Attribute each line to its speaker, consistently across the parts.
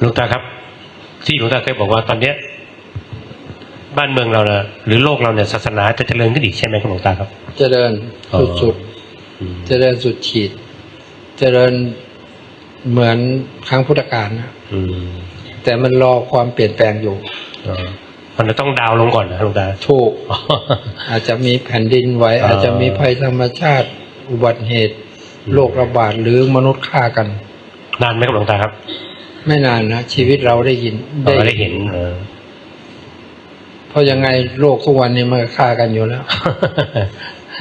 Speaker 1: หลวงตาครับ ที่หลวงตาเคยบอกว่าตอนเนี้ย บ้านเมืองเรานะหรือโลกเราเนี่ยศาสนาจะเจริญขึ้นอีกใช่ไหมครับหลวงตาครับ
Speaker 2: เจริญ
Speaker 1: อ๋อ
Speaker 2: สุด
Speaker 1: อืม
Speaker 2: ๆเจริญสุดขีด เจริญเหมือนครั้งพุทธกาลนะ
Speaker 1: อืม
Speaker 2: แต่มันรอความเปลี่ยนแปลงอยู่
Speaker 1: อ๋อมันจะต้องดาวน์ลงก่อนนะหลวงตา
Speaker 2: ถูก อาจจะมีแผ่นดินไหว
Speaker 1: อ๋ออ
Speaker 2: อาจจะมีภัยธรรมชาติ อุบัติเหตุ
Speaker 1: อืม
Speaker 2: โรคระบาดหรือมนุษย์ฆ่ากัน
Speaker 1: นานไหมครับหลวงตาครับ
Speaker 2: ไม่นานนะชีวิตเราได้ยิน
Speaker 1: เราได้เห็นเออ
Speaker 2: เพราะยังไงโลกทุกวันนี้มันก็ฆ่ากันอยู่แล้ว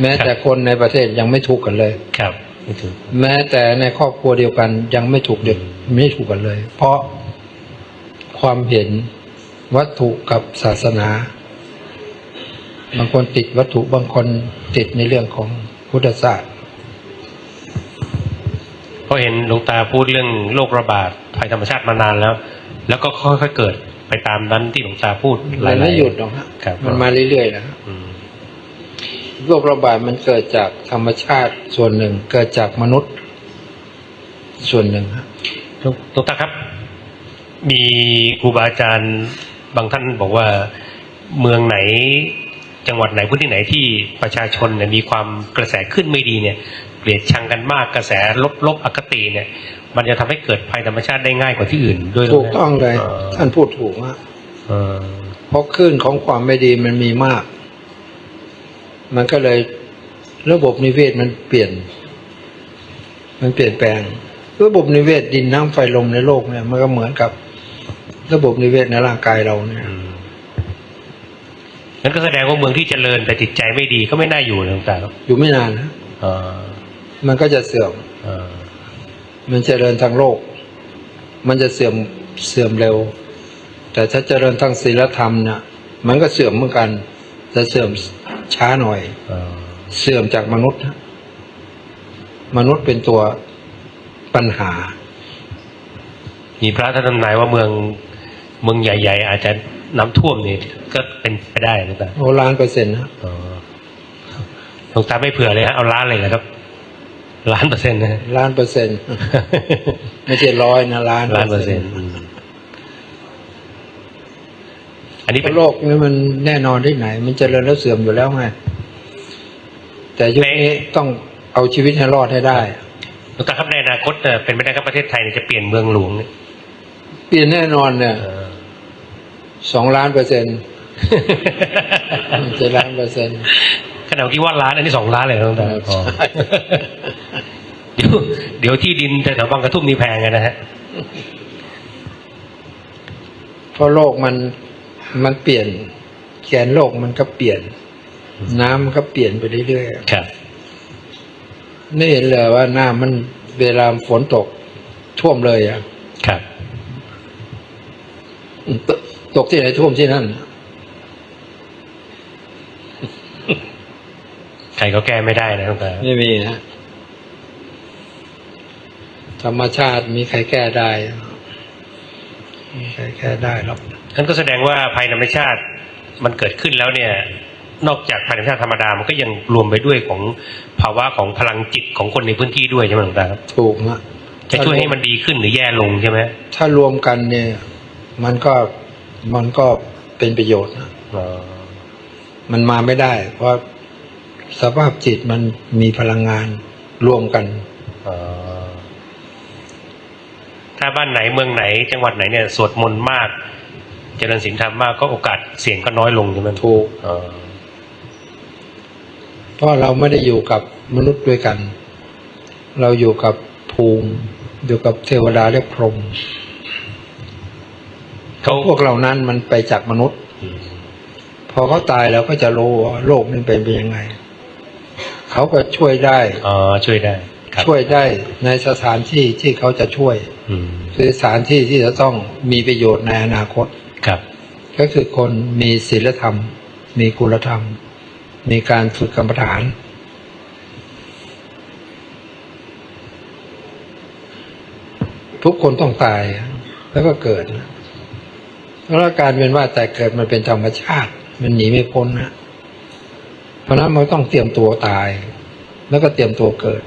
Speaker 2: แม้แต่คนในประเทศยังไม่ถูกกันเลย
Speaker 1: ครับไม่ถูก
Speaker 2: แม้แต่ในครอบครัวเดียวกันยังไม่ถูกเด็กไม่ถูกกันเลย เพราะความเห็นวัตถุกับศาสนาบางคนติดวัตถุบางคนติดในเรื่องของพุทธศาสตร์
Speaker 1: เพราะเห็นหลวงตาพูดเรื่องโรคระบาด ภัยธรรมชาติมานานแล้ว แล้วก็ค่อยๆเกิดไปตามนั้นที่หลวงตาพูดห
Speaker 2: มั
Speaker 1: ลานยๆ
Speaker 2: ไม่หยุดหรอกฮะ
Speaker 1: ครับ
Speaker 2: มันมาเรื่อยๆนะฮะ
Speaker 1: อืม
Speaker 2: โรคระบาดมันเกิดจากธรรมชาติส่วนหนึ่ง เกิดจากมนุษย์ ส่วนหนึ่งฮะ
Speaker 1: หลวงหลวงตาครับ มีครูบาอาจารย์บางท่านบอกว่าเมืองไหนจังหวัดไหนพื้นที่ไหนที่ประชาชนเนี่ยมีความกระแสขึ้นไม่ดีเนี่ยเกลียดชังกันมากกระแสลบลบอคติเนี่ย มันจะทำให้เกิดภัยธรรมชาติได้ง่ายกว่าที่อื่นด้วยหรื
Speaker 2: ถูก
Speaker 1: ไม่
Speaker 2: ต้องเลยท่านพูดถูกฮะ
Speaker 1: เออ
Speaker 2: เพราะคลื่นของความไม่ดีมันมีมาก มันก็เลยระบบนิเวศมันเปลี่ยน มันเปลี่ยนแปลง ระบบนิเวศดินน้ำไฟลมในโลกเนี่ย มันก็เหมือนกับ ระบบนิเวศในร่างกายเราเนี่ย
Speaker 1: อืมนั่นก็แสดงว่าเมืองที่เจริญแต่จิตใจไม่ดีก็ไม่น่าอยู่นะหลวงตาครับ
Speaker 2: อยู่ไม่นานนะ
Speaker 1: เออ
Speaker 2: มันก็จะเสื่อม
Speaker 1: เออ
Speaker 2: มันเจริญทางโลก มันจะเสื่อมเสื่อมเร็ว แต่ถ้าเจริญทางศีลธรรมเนี่ยมันก็เสื่อมเหมือนกัน จะเสื่อมช้าหน่อย
Speaker 1: เออ
Speaker 2: เสื่อมจากมนุษย์นะมนุษย์เป็นตัวปัญหา
Speaker 1: มีพระท่านทำนายว่าเมืองเมืองใหญ่ ๆ อาจจะน้ำท่วมนี่ก็เป็นไปได้หลวงตา
Speaker 2: โอล้านเปอร์เซ็นต์นะ
Speaker 1: อ๋อหลวงตาไม่เผื่อเลยฮะเอาล้านเลยนะครับ ล้านเปอร์เซ็นต์นะฮะ
Speaker 2: ล้านเปอร์เซ็นต์ไม่ใช่ร้อยนะล้าน
Speaker 1: ล้านเปอร์เซ็นต์อืมอันนี้เป็น
Speaker 2: โลกนี้มันแน่นอนที่ไหน มันเจริญแล้วเสื่อมอยู่แล้วไงแต่ยุคนี้ต้องเอาชีวิตให้รอดให้ได้
Speaker 1: หลวงตาครับในอนาคตเนี่ยเป็นไปได้ครับประเทศไทยเนี่ยจะเปลี่ยนเมืองหลวงเนี่ย
Speaker 2: เปลี่ยนแน่นอนเนี่ย
Speaker 1: เออ
Speaker 2: สองล้านเปอร์เซ็นต์ไม่ใช่ล้านเปอร์เซ็นต์
Speaker 1: ขนาดคิดว่าล้านอันนี้สองล้านเลยนะหลวงตา
Speaker 2: ครับ
Speaker 1: อ๋อ เดี๋ยวเดี๋ยวที่ดินแถวๆบางกระทุ่มนี่แพงไงนะฮะ
Speaker 2: เพราะโลกมันมันเปลี่ยนแกนโลกมันก็เปลี่ยน น้ำมันก็เปลี่ยนไปเรื่อยๆ
Speaker 1: ครับ
Speaker 2: ไม่เห็นเลยว่าน้ำมันเวลาฝนตกท่วมเลยอะ
Speaker 1: ครับ
Speaker 2: ตตกที่ไหนท่วมที่นั่น
Speaker 1: ใครก็แก้ไม่ได้นะหลวงตา
Speaker 2: ไม่มีนะ ธรรมชาติมีใครแก้ได้มีใครแก้ได้หรอก
Speaker 1: นั่นก็แสดงว่าภัยธรรมชาติมันเกิดขึ้นแล้วเนี่ย นอกจากภัยธรรมชาติธรรมดามันก็ยังรวมไปด้วยของภาวะของพลังจิตของคนในพื้นที่ด้วยใช่ไหมหลวงตาครับ
Speaker 2: ถูกนะ
Speaker 1: จะช่วยให้มันดีขึ้นหรือแย่ลงใช่ไหม
Speaker 2: ถ้ารวมกันเนี่ย มันก็มันก็เป็นประโยชน์นะ
Speaker 1: อ๋อ
Speaker 2: มันมาไม่ได้ เพราะสภาพจิตมันมีพลังงานรวมกัน
Speaker 1: อ๋อ ถ้าบ้านไหนเมืองไหน จังหวัดไหนเนี่ยสวดมนต์มาก เจริญศีลธรรมมากก็โอกาสเสี่ยงก็น้อยลงใช่ไหม
Speaker 2: ถูก
Speaker 1: อ๋อ
Speaker 2: เพราะเราไม่ได้อยู่กับมนุษย์ด้วยกัน เราอยู่กับภูมิอยู่กับเทวดาและพรหม
Speaker 1: เขา
Speaker 2: พวกเหล่านั้นมันไปจากมนุษย์
Speaker 1: อืม
Speaker 2: พอเขาตายเราก็จะรู้ว่าโลกนี้เป็นไปยังไง เขาก็ช่วยได้
Speaker 1: อ๋อช่วยได้ครับ
Speaker 2: ช่วยได้ในสถานที่ที่เขาจะช่วย
Speaker 1: อืม
Speaker 2: คือสถานที่ที่จะต้องมีประโยชน์ในอนาคต
Speaker 1: ครับ
Speaker 2: ก็คือคนมีศีลธรรม มีคุณธรรม มีการฝึกกรรมฐาน ทุกคนต้องตายแล้วก็เกิดนะแล้วการเป็นว่าแต่เกิดมันเป็นธรรมชาติ มันหนีไม่พ้นนะเพราะฉะนั้นมันต้องเตรียมตัวตาย แล้วก็เตรียมตัวเกิด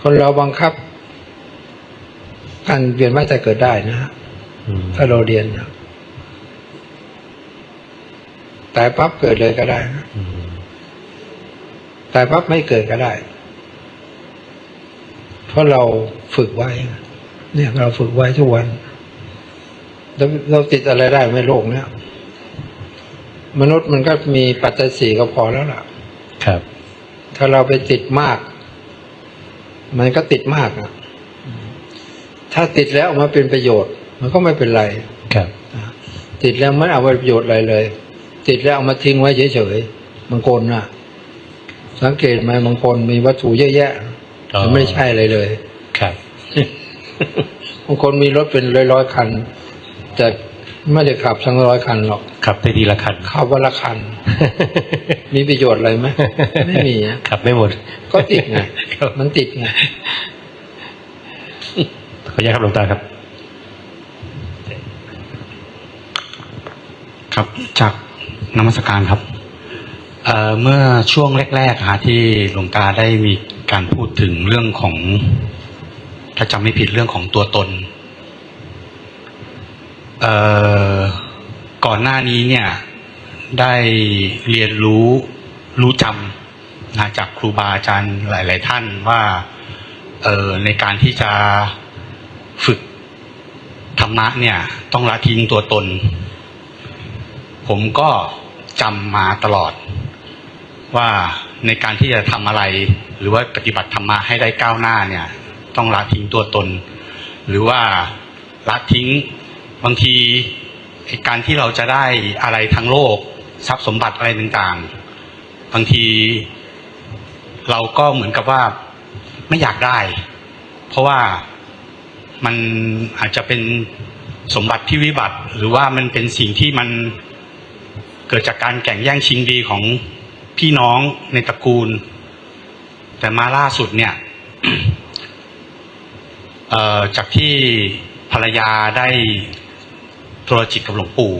Speaker 2: คนเราบังคับ การเวียนว่ายแต่เกิดได้นะฮะ
Speaker 1: อืม
Speaker 2: ถ้าเราเรียนนะตายปั๊บเกิดเลยก็ได้นะ
Speaker 1: อืม
Speaker 2: ตายปั๊บไม่เกิดก็ได้ เพราะเราฝึกไว้ เนี่ยเราฝึกไว้ทุกวันเราเราติดอะไรได้ไหม่โลกเนี่ยมนุษย์มันก็มีปัจจัยสี่ก็พอแล้วล่ะ
Speaker 1: ครับ
Speaker 2: ถ้าเราไปติดมาก มันก็ติดมากอะ ถ้าติดแล้วเอามาเป็นประโยชน์ มันก็ไม่เป็นไร
Speaker 1: ครับ
Speaker 2: นะติดแล้วไม่เอาไปประโยชน์อะไรเลย ติดแล้วเอามาทิ้งไว้เฉยๆบางคนน่ะสังเกตไหมบางคนมีวัตถุเยอะแยะ
Speaker 1: อ๋อ
Speaker 2: มันไม่ใช่อะไรเลย
Speaker 1: ครับ
Speaker 2: บางคนมีรถเป็นร้อยๆคัน แต่ไม่ได้ขับทั้งร้อยคันหรอก
Speaker 1: ขับได้ดีละคัน
Speaker 2: ขับวันละคัน มีประโยชน์อะไรไหมไม่มีนะ
Speaker 1: ขับไม่หมด
Speaker 2: ก็ติดไง
Speaker 1: ครับ
Speaker 2: มันติดไง
Speaker 1: ข ออนุญาตครับหลวงตาครับ
Speaker 3: ครับจากนมัสการครับเอ่อเมื่อช่วงแรกๆฮะที่หลวงตาได้มีการพูดถึงเรื่องของถ้าจำไม่ผิดเรื่องของตัวตนเอ่อก่อนหน้านี้เนี่ยได้เรียนรู้รู้จำนะจากครูบาอาจารย์หลาย ๆ ท่านว่าเอ่อในการที่จะ ฝึกธรรมะเนี่ย ต้องละทิ้งตัวตน ผมก็จำมาตลอด ว่าในการที่จะทำอะไร หรือว่าปฏิบัติธรรมะให้ได้ก้าวหน้าเนี่ย ต้องละทิ้งตัวตน หรือว่าละทิ้งบางทีการที่เราจะได้อะไรทั้งโลก ทรัพย์สมบัติอะไรต่างๆ บางที เราก็เหมือนกับว่าไม่อยากได้ เพราะว่า มันอาจจะเป็นสมบัติที่วิบัติ หรือว่ามันเป็นสิ่งที่มันเกิดจากการแข่งแย่งชิงดีของพี่น้องในตระกูล แต่มาล่าสุดเนี่ยจากที่ภรรยาได้โทรจิตกับหลวงปู่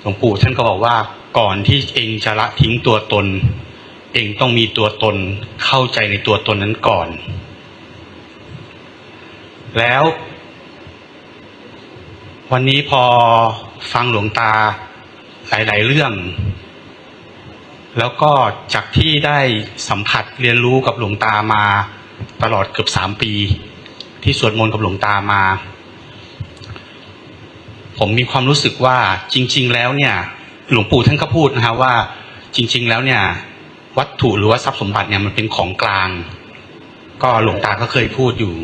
Speaker 3: หลวงปู่ท่านก็บอกว่าก่อนที่เองจะละทิ้งตัวตน เองต้องมีตัวตนเข้าใจในตัวตนนั้นก่อน แล้ว วันนี้พอฟังหลวงตาหลาย ๆ เรื่อง แล้วก็จากที่ได้สัมผัสเรียนรู้กับหลวงตามาตลอดเกือบสามปี ที่สวดมนต์กับหลวงตามา ผมมีความรู้สึกว่าจริง ๆ แล้วเนี่ย หลวงปู่ท่านก็พูดนะฮะว่า จริง ๆ แล้วเนี่ย วัตถุหรือว่าทรัพย์สมบัติเนี่ยมันเป็นของกลาง ก็หลวงตาก็เคยพูดอยู่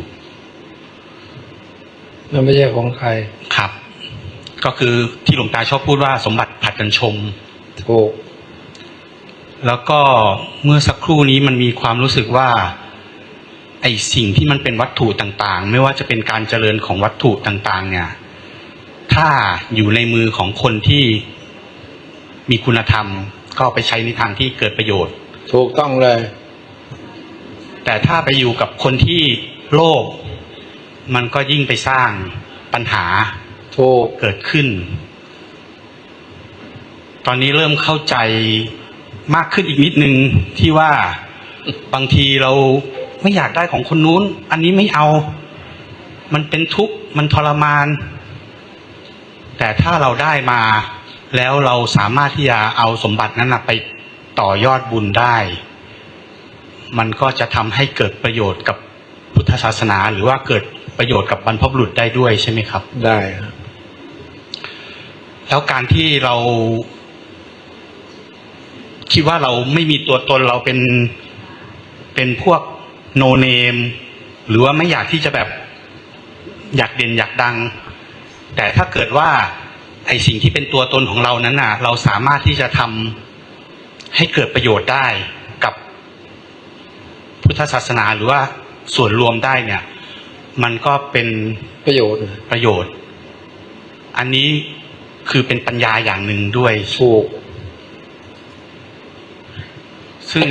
Speaker 2: มันไม่ใช่ของใคร
Speaker 3: ครับ ก็คือที่หลวงตาชอบพูดว่าสมบัติผัดกันชม
Speaker 2: ถูก
Speaker 3: แล้วก็เมื่อสักครู่นี้มันมีความรู้สึกว่า ไอสิ่งที่มันเป็นวัตถุต่างๆ ไม่ว่าจะเป็นการเจริญของวัตถุต่าง ๆ เนี่ย ถ้าอยู่ในมือของคนที่มีคุณธรรม ก็เอาไปใช้ในทางที่เกิดประโยชน์
Speaker 2: ถูกต้องเลย
Speaker 3: แต่ถ้าไปอยู่กับคนที่โลภ มันก็ยิ่งไปสร้างปัญหา
Speaker 2: ถูก
Speaker 3: เกิดขึ้น ตอนนี้เริ่มเข้าใจมากขึ้นอีกนิดนึงที่ว่าบางทีเราไม่อยากได้ของคนนู้น อันนี้ไม่เอา มันเป็นทุกข์ มันทรมาน แต่ถ้าเราได้มา แล้วเราสามารถที่จะเอาสมบัตินั้นนะไปต่อยอดบุญได้ มันก็จะทำให้เกิดประโยชน์กับพุทธศาสนาหรือว่าเกิด ประโยชน์กับบรรพบุรุษได้ด้วยใช่ไหมครับ
Speaker 2: ได้ครับ
Speaker 3: แล้วการที่เรา คิดว่าเราไม่มีตัวตนเราเป็นเป็นพวกโนเนม หรือว่าไม่อยากที่จะแบบ อยากเด่นอยากดัง แต่ถ้าเกิดว่าไอสิ่งที่เป็นตัวตนของเรานั้นน่ะ เราสามารถที่จะทำให้เกิดประโยชน์ได้กับพุทธศาสนาหรือว่าส่วนรวมได้เนี่ย มันก็เป็น
Speaker 2: ประโยชน์
Speaker 3: ประโยชน์ อันนี้คือเป็นปัญญาอย่างหนึ่งด้วย
Speaker 2: ถูก
Speaker 3: ซึ่ง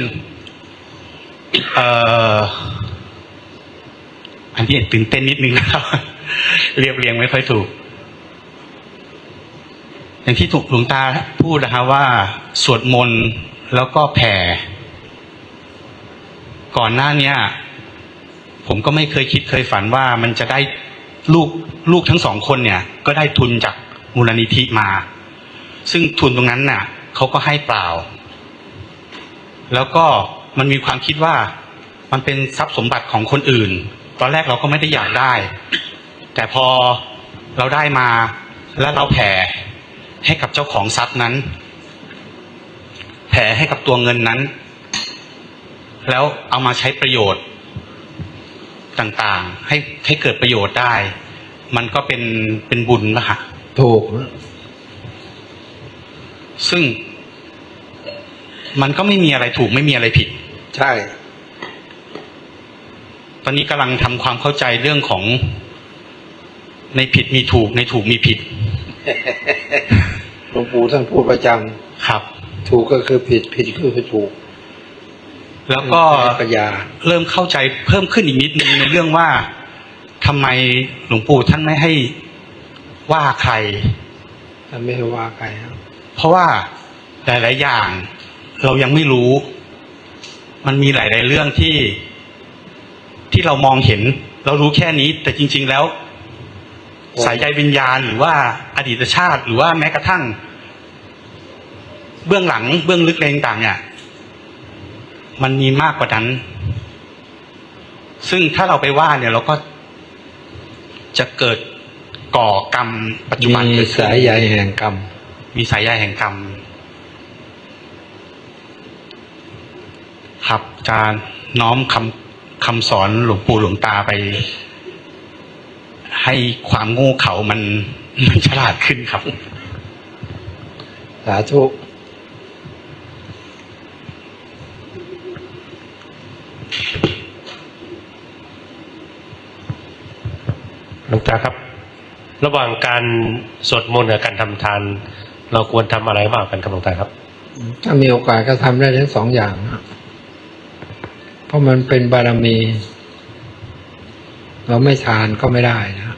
Speaker 3: เอ่ออันนี้ตื่นเต้นนิดนึงนะครับ เรียบเรียงไม่ค่อยถูก อย่างที่ถูกหลวงตาพูดนะครับว่า สวดมนต์แล้วก็แผ่ ก่อนหน้าเนี้ย ผมก็ไม่เคยคิดเคยฝันว่ามันจะได้ลูกลูกทั้งสองคนเนี่ย ก็ได้ทุนจากมูลนิธิมา ซึ่งทุนตรงนั้นน่ะเขาก็ให้เปล่า แล้วก็มันมีความคิดว่ามันเป็นทรัพย์สมบัติของคนอื่น ตอนแรกเราก็ไม่ได้อยากได้ แต่พอเราได้มาแล้วเราแผ่ให้กับเจ้าของทรัพย์นั้น แผ่ให้กับตัวเงินนั้น แล้วเอามาใช้ประโยชน์ ต่างๆ ให้ให้เกิดประโยชน์ได้ มันก็เป็นเป็นบุญนะฮะ
Speaker 2: ถูก
Speaker 3: ซึ่ง มันก็ไม่มีอะไรถูกไม่มีอะไรผิด
Speaker 2: ใช่
Speaker 3: ตอนนี้กำลังทำความเข้าใจเรื่องของ ในผิดมีถูกในถูกมีผิด
Speaker 2: หลวงปู่ท่านพูดประจ
Speaker 3: ครับำ
Speaker 2: ถูกก็คือผิดผิดก็คือถูก
Speaker 3: แล้วก็
Speaker 2: ปัญญา
Speaker 3: เริ่มเข้าใจเพิ่มขึ้นอีกนิดนึงในเรื่องว่าทำไมหลวงปู่ท่านไม่ให้ว่าใคร
Speaker 2: ท่านไม่ให้ว่าใครครับ
Speaker 3: เพราะว่าหลาย ๆ อย่าง เรายังไม่รู้ มันมีหลาย ๆ เรื่องที่ที่เรามองเห็น เรารู้แค่นี้ แต่จริง ๆ แล้ว สายใยวิญญาณหรือว่าอดีตชาติ หรือว่าแม้กระทั่ง เบื้องหลังเบื้องลึกอะไรต่างๆเนี่ย มันมีมากกว่านั้น ซึ่งถ้าเราไปว่าเนี่ยเราก็จะเกิดก่อกรรม ปัจจุบัน
Speaker 2: มี
Speaker 3: เกิดขึ้น
Speaker 2: สายใยแห่งกรรม
Speaker 3: มีสายใยแห่งกรรม ครับอาจารย์น้อมคำคำสอนหลวงปู่หลวงตาไป ให้ความโง่เขามันมันฉลาดขึ้นครับ
Speaker 2: สาธุ
Speaker 1: หลวงตาครับ ระหว่างการสวดมนต์กับการทำทาน เราควรทำอะไรมากกันครับหลวงตาครับ
Speaker 2: ถ้ามีโอกาสก็ทำได้ทั้งสองอย่าง เพราะมันเป็นบารมี เราไม่ทานก็ไม่ได้นะ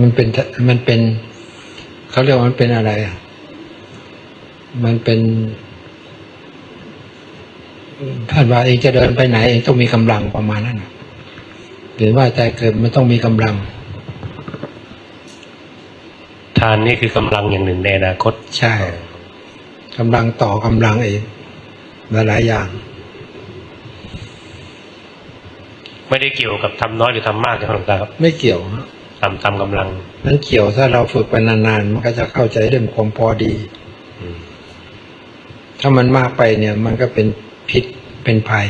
Speaker 2: มันเป็นมันเป็นเขาเรียกว่ามันเป็นอะไรอะ มันเป็น ท่านว่าเองจะเดินไปไหนเองต้องมีกำลังประมาณนั้นน่ะหรือว่าใจเกิดมันต้องมีกำลัง
Speaker 1: ทานนี่คือกำลังอย่างหนึ่งในอนาคต
Speaker 2: ใช่กำลังต่อกำลังเองหลายๆอย่าง
Speaker 1: ไม่ได้เกี่ยวกับทำน้อยหรือทำมากนะครับหลวงตาครับ
Speaker 2: ไม่เกี่ยวฮะ
Speaker 1: ทำตามกำลัง
Speaker 2: นั้นเกี่ยวถ้าเราฝึกไปนานๆมันก็จะเข้าใจเรื่องความพอดี
Speaker 1: อืม
Speaker 2: ถ้ามันมากไปเนี่ย มันก็เป็น พิษเป็นภัย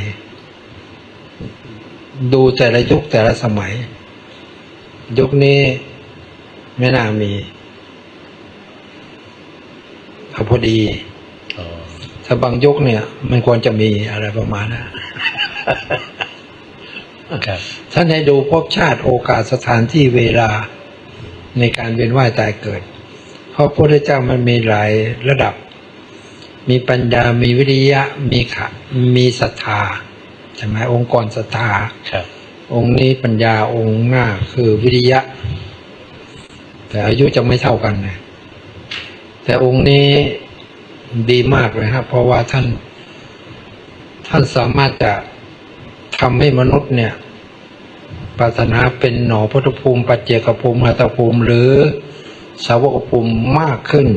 Speaker 2: ดูแต่ละยุคแต่ละสมัย ยุคนี้ไม่น่ามีเอาพอดี
Speaker 1: อ๋อ
Speaker 2: ถ้าบางยุคเนี่ย มันควรจะมีอะไรประมาณนั้น
Speaker 1: ครับ
Speaker 2: ท่านให้ดูภพชาติโอกาสสถานที่เวลาในการเวียนว่ายตายเกิด เพราะพระพุทธเจ้ามันมีหลายระดับ มีปัญญา มีวิริยะ มีขะมีศรัทธาใช่ไหมองค์กรศรัทธา
Speaker 1: ครับ
Speaker 2: องค์นี้ปัญญาองค์หน้าคือวิริยะ แต่อายุจะไม่เท่ากันนะแต่องค์นี้ดีมากเลยครับเพราะว่าท่าน ท่านสามารถจะทำให้มนุษย์เนี่ยปรารถนาเป็นหนอพุทธภูมิปัจเจกภูมิหัตถภูมิ หรือสาวกภูมิมากขึ้น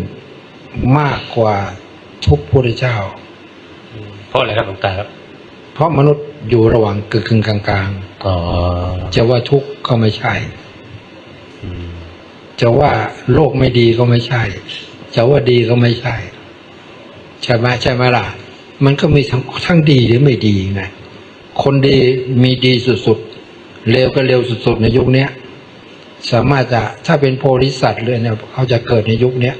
Speaker 2: มากกว่า ทุกพุทธเจ้า
Speaker 1: เพราะอะไรครับหลวงตาครับ
Speaker 2: เพราะมนุษย์อยู่ระหว่างกึ่งกึ่งกลางกลาง
Speaker 1: อ๋อ
Speaker 2: ๆจะว่าทุกข์ก็ไม่ใช่
Speaker 1: อืม
Speaker 2: จะว่าโลกไม่ดีก็ไม่ใช่ จะว่าดีก็ไม่ใช่ใช่ไหมใช่ไหมล่ะ มันก็มีทั้งทั้งดีหรือไม่ดีไงคนดีมีดีสุดๆเลวก็เลวสุดๆในยุคเนี้ยสามารถจะถ้าเป็นโพธิสัตว์เลยเนี่ยเขาจะเกิดในยุคเนี้ย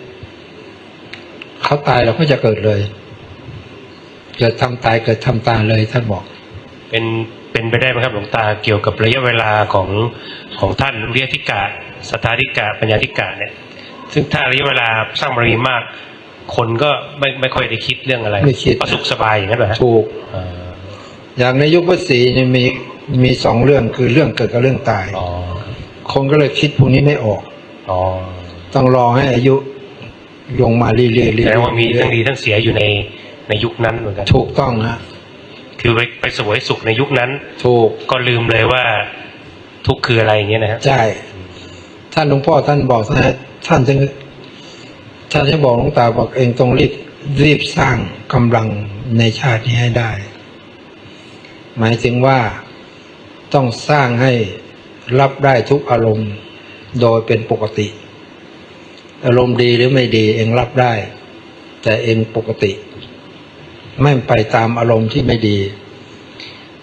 Speaker 2: เขาตายแล้วก็จะเกิดเลย เกิดทำตายเกิดทำตายเลยท่านบอก
Speaker 1: เป็นเป็นไปได้ไหมครับหลวงตาเกี่ยวกับระยะเวลาของของท่านเรียธิกาสตาธิกาปัญญาธิกาเนี่ย ซึ่งถ้าระยะเวลาสร้างบารมีมาก คนก็ไม่ไม่ค่อยได้คิดเรื่องอะไร
Speaker 2: ไม่คิด
Speaker 1: ก็สุขสบายอย่างนั้นเหรอฮะ
Speaker 2: ถูก
Speaker 1: อ่า
Speaker 2: อย่างในยุคพระศรีเนี่ยมีมีสองเรื่องคือเรื่องเกิดกับเรื่องตาย
Speaker 1: อ๋อ
Speaker 2: คนก็เลยคิดพวกนี้ไม่ออก
Speaker 1: อ๋อ
Speaker 2: ต้องรอให้อายุ ลงมาเรื่อยๆเรื่อยๆ
Speaker 1: แสดงว่ามีทั้งดีทั้งเสียอยู่ในในยุคนั้นเหมือนกัน
Speaker 2: ถูกต้องฮะ
Speaker 1: คือไปไปสวยสุขในยุคนั้น
Speaker 2: ถูก
Speaker 1: ก็ลืมเลยว่าทุกข์คืออะไรอย่างเงี้ยนะฮะ
Speaker 2: ใช่ท่านหลวงพ่อท่านบอกท่านท่านจึงท่านจะบอกหลวงตาบอกเองต้องรีบรีบสร้างกำลังในชาตินี้ให้ได้ หมายถึงว่าต้องสร้างให้รับได้ทุกอารมณ์โดยเป็นปกติ อารมณ์ดีหรือไม่ดี เองรับได้ แต่เองปกติ ไม่ไปตามอารมณ์ที่ไม่ดี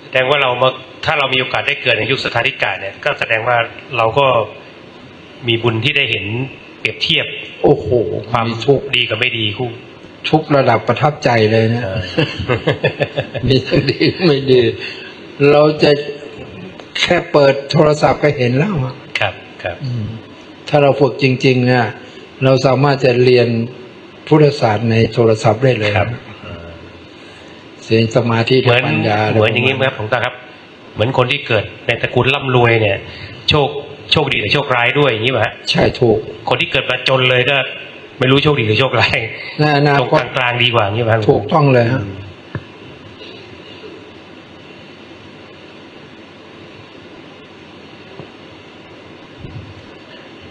Speaker 1: แสดงว่าเรามาถ้าเรามีโอกาสได้เกิดในยุคสถาธิกาเนี่ย ก็แสดงว่าเราก็มีบุญที่ได้เห็นเปรียบเทียบ
Speaker 2: โอ้โห
Speaker 1: ความ
Speaker 2: มีทุก
Speaker 1: ดีกับไม่ดีคู่
Speaker 2: ทุกระดับประทับใจเลยนะ
Speaker 1: เออ
Speaker 2: มีทั้งดีไม่ดี เราจะแค่เปิดโทรศัพท์ก็เห็นแล้วอะ
Speaker 1: ครับ ครับ
Speaker 2: อืมถ้าเราฝึกจริง ๆ เนี่ย เราสามารถจะเรียนพุทธศาสตร์ในโทรศัพท์ได้เลย
Speaker 1: ครับ
Speaker 2: เสียงสมาธิ
Speaker 1: เหมือน
Speaker 2: ปัญญา
Speaker 1: เหมือนอย่างนี้ไหมครับผมตาครับ เหมือนคนที่เกิดในตระกูลร่ำรวยเนี่ย โชคโชคดีหรือโชคร้ายด้วยอย่างนี้ป่ะฮะ
Speaker 2: ใช่ถูก
Speaker 1: คนที่เกิดมาจนเลยก็ ไม่รู้โชคดีหรือโชคร้าย
Speaker 2: ในอนา
Speaker 1: ตรง
Speaker 2: คต
Speaker 1: กลางๆดีกว่าอย่างนี้ป่ะครับ
Speaker 2: ถูกต้องเลยฮะ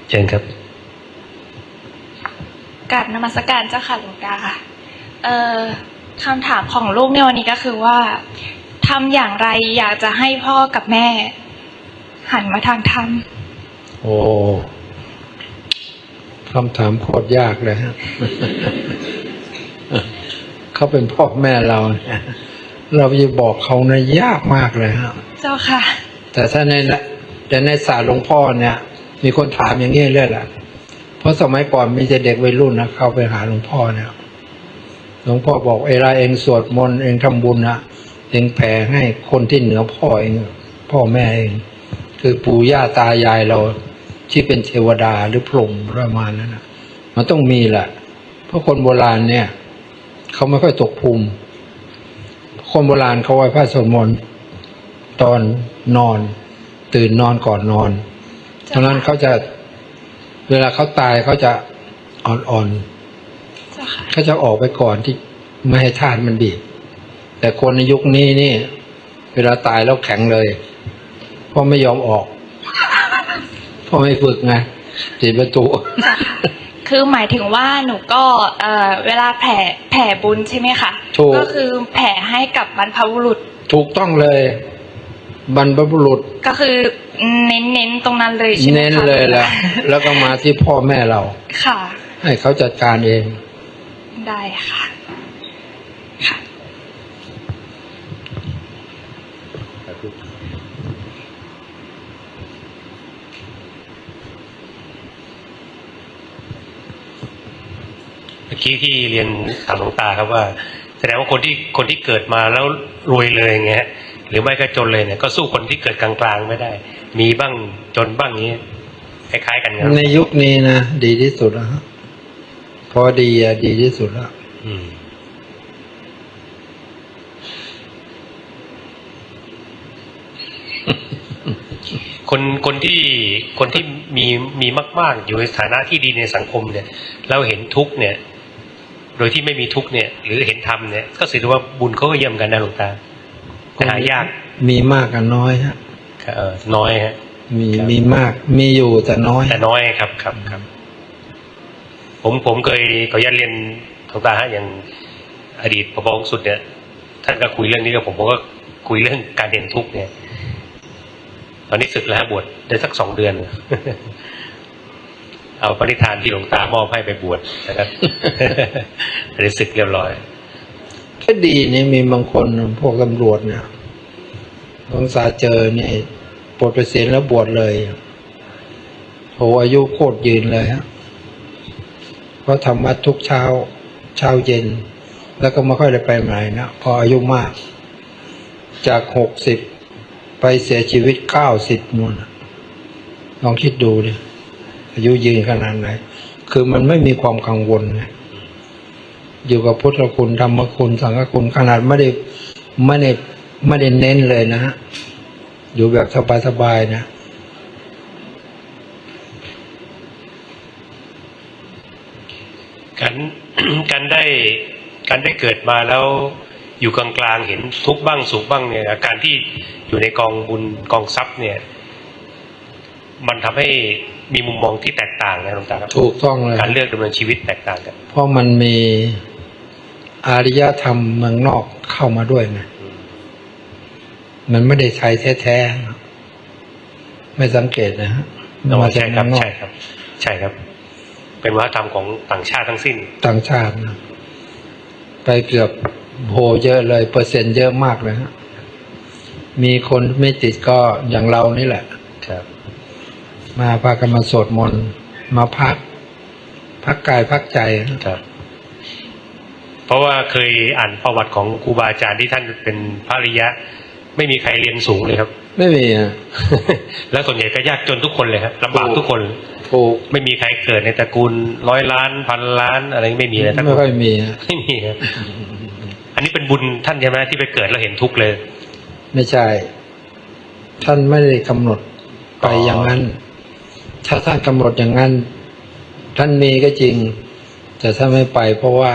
Speaker 1: เชิญครับ
Speaker 4: กราบนมัสการเจ้าค่ะหลวงตาค่ะ เอ่อคำถามของลูกในวันนี้ก็คือว่าทำอย่างไรอยากจะให้พ่อกับแม่ หันมาทางธรรม
Speaker 2: โอ้คำถามโคตรยากเลยฮะเขาเป็นพ่อแม่เราเนี่ยเราจะบอกเขานะยากมากเลยฮะ
Speaker 4: เจ้าค่ะ
Speaker 2: แต่ถ้าในแต่ในศาสตร์หลวงพ่อเนี่ย มีคนถามอย่างนี้เรื่อยแหละ เพราะสมัยก่อนมีแต่เด็กวัยรุ่นนะเข้าไปหาหลวงพ่อเนี่ยหลวงพ่อบอกเวลาเองสวดมนต์เองทำบุญนะเองแผ่ให้คนที่เหนือพ่อเองพ่อแม่เอง คือปู่ย่าตายายเราที่เป็นเทวดาหรือพรหมประมาณนั้นนะมันต้องมีแหละเพราะคนโบราณเนี่ย เขาไม่ค่อยตกภูมิ คนโบราณเขาไหว้พระสวดมนต์ตอนนอน ตื่นนอนก่อนนอนเพราะนั้นเขาจะ เวลาเขาตายเขาจะอ่อน
Speaker 4: เจ้าค่ะ
Speaker 2: ๆเขาจะออกไปก่อนที่ไม่ให้ธาตุมันบีบแต่คนในยุคนี้นี่ เวลาตายแล้วแข็งเลยเพราะไม่ยอมออกเพราะไม่ฝึกไงติดประตู
Speaker 4: เจ้าค่ะคือหมายถึงว่าหนูก็เอ่อเวลาแผ่แผ่บุญใช่ไหมคะ
Speaker 2: ถูก
Speaker 4: ก็คือแผ่ให้กับบรรพบุรุษ
Speaker 2: ถูกต้องเลย บรรพบุรุษ
Speaker 4: ก็คือเน้นเน้นๆตรงนั้นเลยใช่ไหมคะ
Speaker 2: เน้นเลยแหละแล้วก็มาที่พ่อแม่เรา
Speaker 4: ค่ะ
Speaker 2: ให้เขาจัดการเอง
Speaker 4: ได้ค่ะค่ะ
Speaker 1: เมื่อกี้ที่เรียนถามหลวงตาครับว่า แสดงว่าคนที่คนที่เกิดมาแล้วรวยเลยอย่างเงี้ย หรือไม่ก็จนเลยเนี่ยก็สู้คนที่เกิดกลางๆไม่ได้ มีบ้างจนบ้างนี้คล้ายๆกันครับ
Speaker 2: ในยุคนี้นะดีที่สุดแล้วฮะพอดีอะดีที่สุดแล้ว
Speaker 1: อืมคนคนที่คนที่มีมีมาก ๆ อยู่ในฐานะที่ดีในสังคมเนี่ย เราเห็นทุกข์เนี่ย โดยที่ไม่มีทุกข์เนี่ย หรือเห็นธรรมเนี่ย ก็ถือว่าบุญเขาก็เยี่ยมกันนะหลวงตาแต่ หายาก
Speaker 2: มีมากกับน้อยฮะ
Speaker 1: เออน้อยฮะ
Speaker 2: มี
Speaker 1: ครับ
Speaker 2: มีมากมีอยู่แต่น้อย
Speaker 1: แต่น้อยครับครับครับ ผมผมเคยขออนุญาตเรียนหลวงตาฮะอย่างอดีตพบองสุดเนี่ยท่านก็คุยเรื่องนี้กับผมผมก็คุยเรื่องการเห็นทุกข์เนี่ย ตอนนี้ศึกแล้วฮะบวชได้สักสองเดือน เอาปณิธานที่หลวงตามอบให้ไปบวชนะครับได้ศึกเรียบร้อย
Speaker 2: แคดีนี่มีบางคนพวกตำรวจเนี่ยบางสาเจอเนี่ยปลดเปษียณแล้วบวชเลยโหอายุโคตรยืนเลยฮะเพราะทำวัดทุกเช้าเช้าเย็น แล้วก็ไม่ค่อยได้ไปไหนนะพออายุมาก จากหกสิบไปเสียชีวิตเก้าสิบนู่นน่ะลองคิดดูดิอายุยืนขนาดไหน คือมันไม่มีความกังวลไง อยู่กับพุทธคุณธรรมคุณสังฆคุณขนาดไม่ได้ไม่ได้ไม่ได้เน้นเลยนะฮะอยู่แบบสบายๆนะ
Speaker 1: การการได้การได้เกิดมาแล้วอยู่กลางๆเห็นทุกข์บ้างสุขบ้างเนี่ยอาการที่อยู่ในกองบุญกองทรัพย์เนี่ย มันทำให้มีมุมมองที่แตกต่างนะหลวงตาครับ
Speaker 2: ถูกต้องเลย
Speaker 1: การเลือกดำเนินชีวิตแตกต่างกัน
Speaker 2: เพราะมันมี อารยธรรมเมืองนอกเข้ามาด้วยไงมันไม่ได้ใช้แท้ๆ ไม่สังเกตนะฮะ
Speaker 1: อ๋อ
Speaker 2: มาจา
Speaker 1: ใช่
Speaker 2: ก
Speaker 1: ครับ
Speaker 2: เมืองนอ
Speaker 1: ใช่
Speaker 2: ก
Speaker 1: ครับ ใช่ครับ เป็นวัฒนธรรมของต่างชาติทั้งสิ้น
Speaker 2: ต่างชาตินะไปเกือบโหเยอะเลย เปอร์เซ็นต์เยอะมากเลยฮะมีคนไม่ติดก็อย่างเรานี่แหละ
Speaker 1: ครับ
Speaker 2: มาพากันมาสวดมนต์มาพัก พักกายพักใจฮะ
Speaker 1: ครับ เพราะว่าเคยอ่านประวัติของครูบาอาจารย์ที่ท่านเป็นพระอริยะ ไม่มีใครเรียนสูงเลยครับ
Speaker 2: ไม่มีอะ
Speaker 1: แล้วส่วนใหญ่ก็ยากจนทุกคนเลยครับลำบากทุกคน
Speaker 2: ถูก
Speaker 1: ไม่มีใครเกิดในตระกูลร้อยล้านพันล้านอะไรไม่มีเลยทั้ง
Speaker 2: ไม่ค่อยมีฮะ
Speaker 1: ไม่มีครับอันนี้เป็นบุญท่านใช่ไหมที่ไปเกิดแล้วเห็นทุกข์เลย
Speaker 2: ไม่ใช่ ท่านไม่ได้กำหนดไป
Speaker 1: อ๋อ
Speaker 2: อ
Speaker 1: อ
Speaker 2: ย่างนั้น ถ้าท่านกำหนดอย่างนั้น ท่านมีก็จริง แต่ท่านไม่ไปเพราะว่า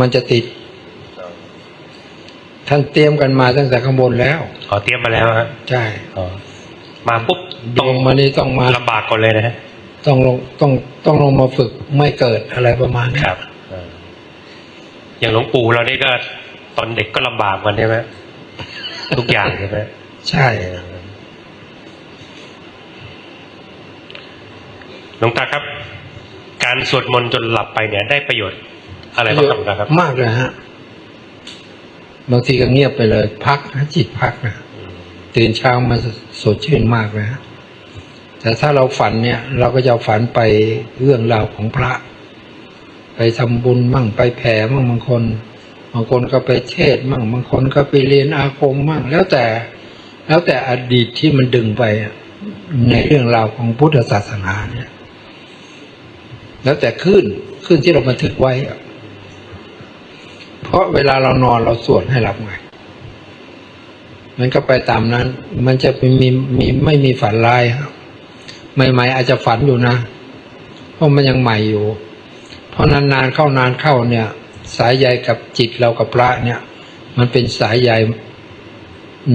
Speaker 2: มันจะติด ท่านเตรียมกันมาตั้งแต่ข้างบนแล้ว
Speaker 1: ขอเตรียมมาแล้วฮะ
Speaker 2: ใช่
Speaker 1: อ๋อมาปุ๊บ
Speaker 2: ลงมานี่ต้องมา
Speaker 1: ลำบากก่อนเลยนะฮะ
Speaker 2: ต้องลงต้องต้องลงมาฝึกไม่เกิดอะไรประมาณนี้
Speaker 1: ครับเอออย่างหลวงปู่เรานี่ก็ ตอนเด็กก็ลำบากกันใช่ไหมทุกอย่างใช่ไหม
Speaker 2: ใช่
Speaker 1: หลวงตาครับ การสวดมนต์จนหลับไปเนี่ยได้ประโยชน์ อะไรบ้างครับหลวงตาครับ
Speaker 2: มากเลยฮะบางทีก็เงียบไปเลย พักนะจิตพักนะตื่นเช้ามาสดชื่นมากเลยฮะแต่ถ้าเราฝันเนี่ย เราก็จะฝันไปเรื่องราวของพระ ไปทำบุญมั่งไปแผ่มั่งบางคน บางคนก็ไปเทศน์มั่งบางคนก็ไปเรียนอาคมมั่งแล้วแต่ แล้วแต่อดีตที่มันดึงไปอะในเรื่องราวของพุทธศาสนาเนี่ย แล้วแต่ขึ้นขึ้นที่เราบันทึกไว้อะ เพราะเวลาเรานอนเราสวดให้หลับไงมันก็ไปตามนั้น มันจะมีมีมีไม่มีฝันร้ายครับใหม่ๆอาจจะฝันอยู่นะ เพราะมันยังใหม่อยู่ เพราะนานๆเข้านานเข้าเนี่ย สายใยกับจิตเรากับพระเนี่ย มันเป็นสายใย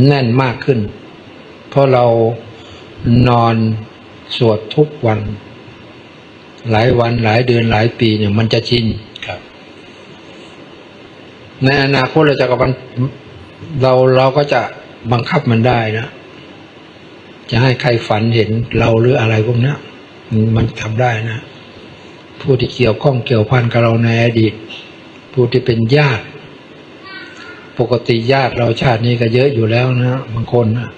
Speaker 2: แน่นมากขึ้น เพราะเรานอนสวดทุกวัน หลายวันหลายเดือนหลายปีเนี่ย มันจะชิน ในอนาคตเราจะกับมันเราเราก็จะบังคับมันได้นะจะให้ใครฝันเห็นเราหรืออะไรพวกนี้มันทำได้นะ ผู้ที่เกี่ยวข้องเกี่ยวพันกับเราในอดีต ผู้ที่เป็นญาติ ปกติญาติเราชาตินี้ก็เยอะอยู่แล้วนะบางคนนะ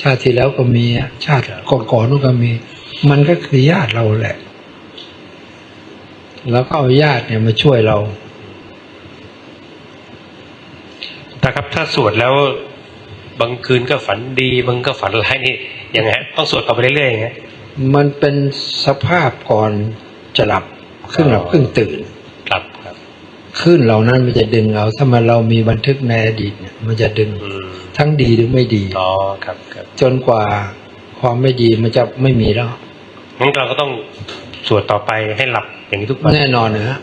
Speaker 2: ชาติที่แล้วก็มีชาติก่อนๆนู้นก็มี มันก็คือญาติเราแหละ แล้วก็เอาญาติเนี่ยมาช่วยเรา
Speaker 1: แต่ครับ ถ้าสวดแล้วบางคืนก็ฝันดีบางก็ฝันร้ายนี่ยังไงฮะต้องสวดต่อไปเรื่อยๆอย่างเงี้ย
Speaker 2: มันเป็นสภาพก่อนจะหลับครึ่งหลับ
Speaker 1: อ๋อ
Speaker 2: ครึ่งตื่น
Speaker 1: ครับครับ
Speaker 2: ขึ้นเหล่านั้นมันจะดึงเอาถ้ามันเรามีบันทึกในอดีตเนี่ยมันจะดึง
Speaker 1: อืม
Speaker 2: ทั้งดีหรือไม่ดี
Speaker 1: อ๋อครับครับ
Speaker 2: จนกว่าความไม่ดีมันจะไม่มีแล้ว
Speaker 1: งั้นเราก็ต้องสวดต่อไปให้หลับอย่างนี้ทุกวัน
Speaker 2: แน่นอนนะฮะ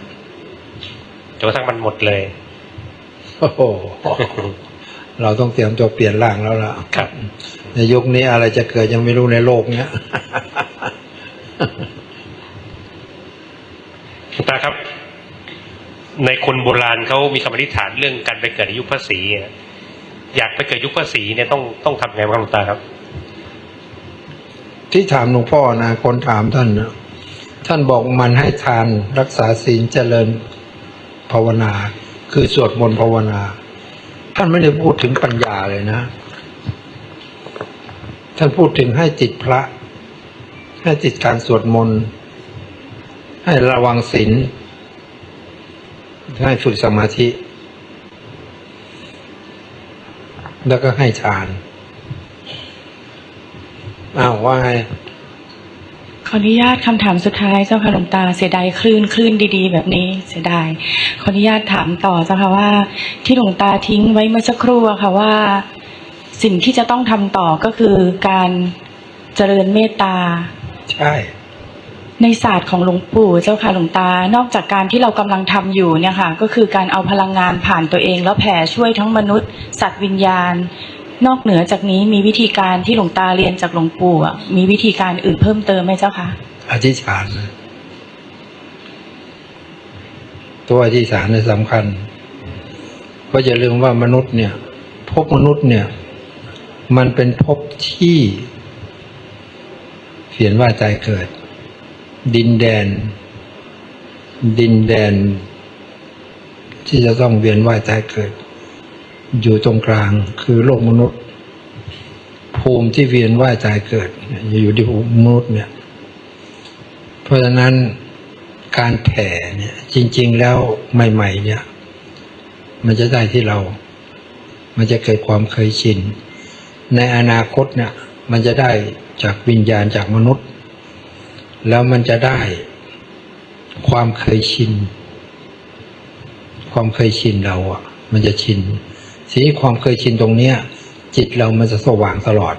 Speaker 1: จนกระทั่งมันหมดเลย
Speaker 2: โอ้โหเราต้องเตรียมตัวเปลี่ยนร่างแล้วล่ะ
Speaker 1: ครับ
Speaker 2: ในยุคนี้อะไรจะเกิดยังไม่รู้ในโลกเนี้ย
Speaker 1: หลวงตาครับ ในคนโบราณเขามีคำอธิษฐานเรื่องการไปเกิดในยุคพระศรีอะอยากไปเกิดยุคพระศรีเนี่ยต้องต้องทำไงบ้างหลวงตาครับ
Speaker 2: ที่ถามหลวงพ่อนะคนถามท่านนะท่านบอกมันให้ทานรักษาศีลเจริญภาวนา คือสวดมนต์ภาวนา ท่านไม่ได้พูดถึงปัญญาเลยนะ ท่านพูดถึงให้จิตพระ ให้จิตการสวดมนต์ ให้ระวังศีลให้ฝึกสมาธิ แล้วก็ให้ฌานอ้าวว่าไง
Speaker 5: ขออนุญาตคำถามสุดท้ายเจ้าค่ะหลวงตาเสียดายคลื่นคลื่นดีๆ แบบนี้เสียดายขออนุญาตถามต่อเจ้าค่ะว่า ที่หลวงตาทิ้งไว้เมื่อสักครู่อะค่ะว่า สิ่งที่จะต้องทำต่อก็คือการเจริญเมตตา
Speaker 2: ใช่
Speaker 5: มในศาสตร์ของหลวงปู่เจ้าค่ะหลวงตานอกจากการที่เรากำลังทำอยู่เนี่ยค่ะ ก็คือการเอาพลังงานผ่านตัวเอง แล้วแผ่ช่วยทั้งมนุษย์ สัตว์วิญญาณ นอกเหนือจากนี้มีวิธีการที่หลวงตาเรียนจากหลวงปู่อะมีวิธีการอื่นเพิ่มเติมไหมเจ้าคะ
Speaker 2: อธิษฐานตัวอธิษฐานเนี่ยสำคัญเพราะอย่าลืมว่ามนุษย์เนี่ยภพมนุษย์เนี่ย มันเป็นภพที่เขียนว่าใจเกิด ดินแดน ดินแดน ที่จะต้องเวียนว่ายใจเกิด อยู่ตรงกลางคือโลกมนุษย์ ภูมิที่เวียนว่ายใจเกิด อยู่ที่ภูมิมนุษย์เนี่ย เพราะฉะนั้นการแผ่เนี่ย จริง ๆ แล้วใหม่ ๆ เนี่ย มันจะได้ที่เรา มันจะเกิดความเคยชิน ในอนาคตเนี่ย มันจะได้จากวิญญาณจากมนุษย์ แล้วมันจะได้ความเคยชิน ความเคยชินเราอะ มันจะชิน ทีนี้ความเคยชินตรงเนี้ย จิตเรามันจะสว่างตลอด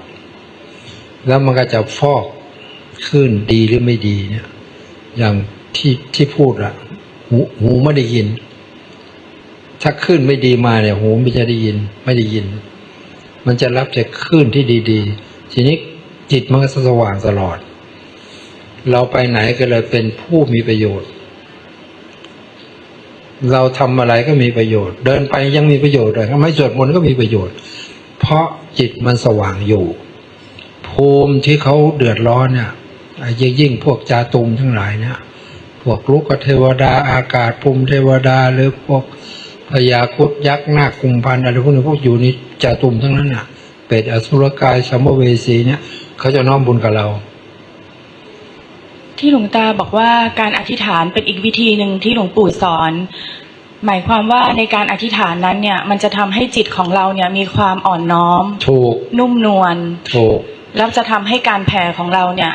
Speaker 2: แล้วมันก็จะฟอกขึ้นดีหรือไม่ดีเนี่ย อย่างที่ที่พูดอะหูหูไม่ได้ยิน ถ้าขึ้นไม่ดีมาเนี่ยหูไม่จะได้ยิน ไม่ได้ยิน มันจะรับแต่ขึ้นที่ดี ๆ ทีนี้จิตมันก็สว่างตลอด เราไปไหนก็เลยเป็นผู้มีประโยชน์ เราทำอะไรก็มีประโยชน์ เดินไปยังมีประโยชน์เลยทำไมสวดมนต์ก็มีประโยชน์ เพราะจิตมันสว่างอยู่ภูมิที่เขาเดือดร้อนเนี่ยยิ่งยิ่งพวกจาตุมทั้งหลายเนี่ยพวกลูกเทวดาอากาศภูมิเทวดาหรือพวกพญาครุดยักษ์นาคกุมพันธ์อะไรพวกนี้พวกอยู่ในจาตุมทั้งนั้นน่ะ เป็ดอสุรกายสัมภเวสีเนี่ยเขาจะน้อมบุญกับเรา
Speaker 5: ที่หลวงตาบอกว่าการอธิษฐานเป็นอีกวิธีหนึ่งที่หลวงปู่สอน หมายความว่าในการอธิษฐานนั้นเนี่ย มันจะทำให้จิตของเราเนี่ยมีความอ่อนน้อม
Speaker 2: ถูก
Speaker 5: นุ่มนวล
Speaker 2: ถูก
Speaker 5: แล้วจะทำให้การแผ่ของเราเนี่ย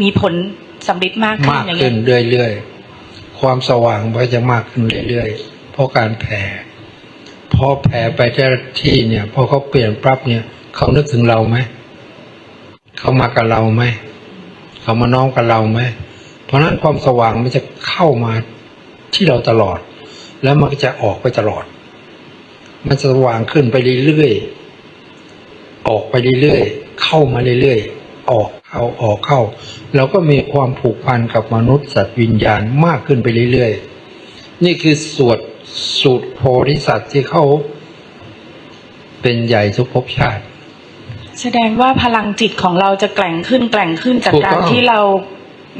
Speaker 5: มีผลสำลิดมากขึ้น
Speaker 2: มาก
Speaker 5: อย่าง
Speaker 2: ขึ้
Speaker 5: เงี้
Speaker 2: น
Speaker 5: ย
Speaker 2: เรื่อยๆ ความสว่างมันก็จะมากขึ้นเรื่อยๆ เพราะการแผ่พอแผ่ไปแต่ละที่เนี่ย พอเขาเปลี่ยนปั๊บเนี่ย เขานึกถึงเราไหม เขามากับเราไหม เขามาน้อมกับเราไหมเพราะฉะนั้นความสว่างมันจะเข้ามาที่เราตลอด แล้วมันก็จะออกไปตลอด มันจะสว่างขึ้นไปเรื่อยๆออกไปเรื่อยๆเข้ามาเรื่อยๆออกเข้าออกเข้าเราก็มีความผูกพันกับมนุษย์สัตว์วิญญาณมากขึ้นไปเรื่อยๆนี่คือสวดสูตรโพธิสัตว์ที่เขาเป็นใหญ่ทุกภพชาติ
Speaker 5: แสดงว่าพลังจิตของเราจะแกร่งขึ้นแกร่งขึ้นจาก
Speaker 2: ถูก
Speaker 5: การ
Speaker 2: ต้อง
Speaker 5: ที่เรา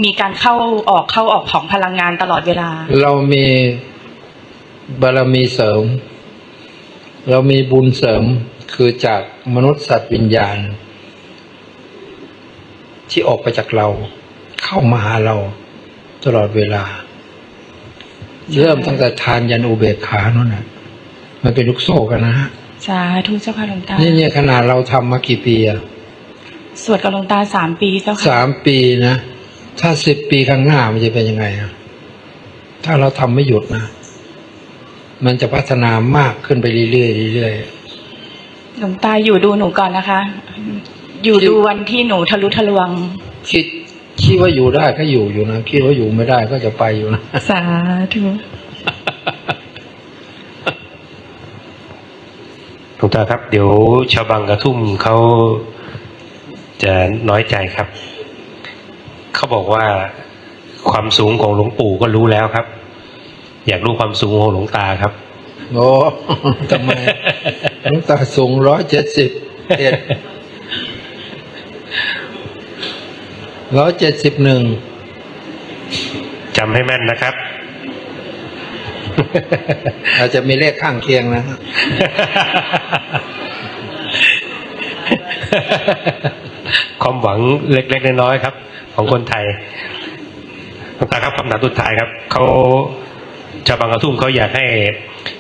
Speaker 5: มีการเข้าออกเข้าออกของพลังงานตลอดเวลา
Speaker 2: เรามีบารมีเสริม เรามีบุญเสริมคือจากมนุษย์สัตว์วิญญาณ ที่ออกไปจากเรา เข้ามาหาเราตลอดเวลา เริ่มตั้งแต่ทานยันอุเบกขานั่นนะมันเป็นลูกโซ่กันนะฮะ
Speaker 5: สาธุเจ้าค่ะหลวงตา
Speaker 2: นี่เนี่ยขนาดเราทำมากี่ปีอะ
Speaker 5: สวดกับหลวงตาสามปีเจ้าค่ะ
Speaker 2: สามปีนะถ้าสิบปีข้างหน้ามันจะเป็นยังไงอะถ้าเราทำไม่หยุดนะมันจะพัฒนามากขึ้นไปเรื่อยๆเรื่อย
Speaker 5: หลวงตาอยู่ดูหนูก่อนนะคะ อยู่ดูวันที่หนูทะลุทะลวง
Speaker 2: ๆคิดคิดว่าอยู่ได้ก็อยู่อยู่นะคิดว่าอยู่ไม่ได้ก็จะไปอยู่นะ
Speaker 5: สาธุ
Speaker 1: หลวงตาครับ เดี๋ยวชาวบางกระทุ่มเขาจะน้อยใจครับ เขาบอกว่าความสูงของหลวงปู่ก็รู้แล้วครับ อยากรู้ความสูงของหลวงตาครับ
Speaker 2: โอ้ทำไมหลวงตาสูงร้อยเจ็ดสิบเอ็ดร้อยเจ็ดสิบหนึ่ง
Speaker 1: จำให้แม่นนะครับ
Speaker 2: อาจจะมีเลขข้างเคียงนะฮะ
Speaker 1: ความหวังเล็ก ๆ น้อยๆครับ ของคนไทยหลวงตาครับคำถามสุดท้ายครับเขาชาวบางกระทุ่มเขาอยากให้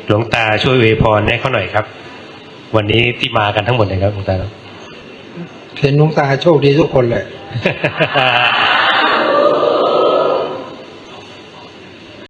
Speaker 1: หลวงตาช่วยอวยพรให้เขาหน่อยครับ วันนี้ที่มากันทั้งหมดเลยครับหลวงตาครับ
Speaker 2: เห็นหลวงตาโชคดีทุกคนแหละ
Speaker 1: ค